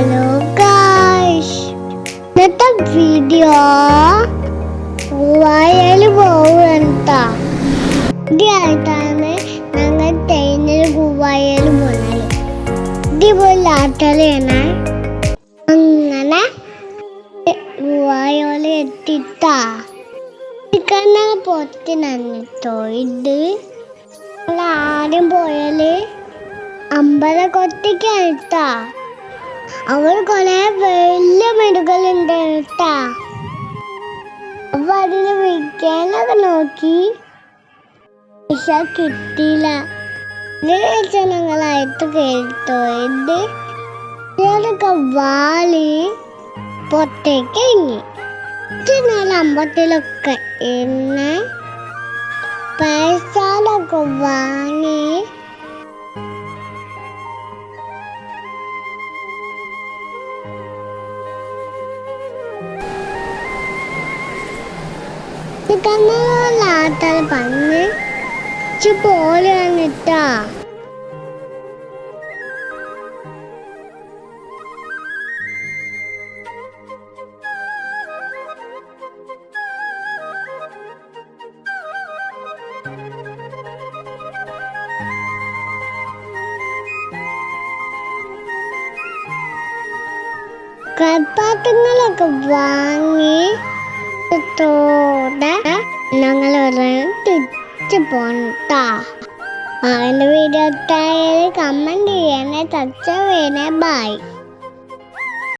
Hello guys. ഇന്നത്തെ video വയൽ പോവുക ഇതായിട്ടാണ് ഞങ്ങൾ തേങ്ങൽ വയൽ പോണത്. ഇതുപോലെ ആട്ടലാണ്. അങ്ങനെ വയൽ എത്തിട്ടാ. ഇക്കന്നെ പൊത്തി നന്നിട്ടോ ഇത് ആദ്യം പോയാൽ അമ്പല കൊത്തിക്കാട്ടാ അവൾ കൊറേ വലിയ മെടുകളുണ്ട് കേട്ടാ. അപ്പൊ അതിന് വിൽക്കാനൊക്കെ നോക്കി. പക്ഷെ കിട്ടിയില്ല. ഇതിന് വെച്ചാൽ ഞങ്ങളായിട്ട് കേട്ടോ ഇത് ഇതൊക്കെ വാളി പൊട്ടേക്ക് ഇങ്ങി നല്ല അമ്പത്തിലൊക്കെ എന്നെ പൈസലൊക്കെ വാങ്ങി കണ്ണാത്താൽ പറഞ്ഞ് ഇച്ചി പോലെ വന്നിട്ടാ കൽപ്പാട്ടങ്ങളൊക്കെ വാങ്ങി ഞങ്ങൾ തിരിച്ചു പോണ്ടാ അവന്റെ വീഡിയോ കമന്റ് ചെയ്യണേ തച്ച വേണേ ബൈ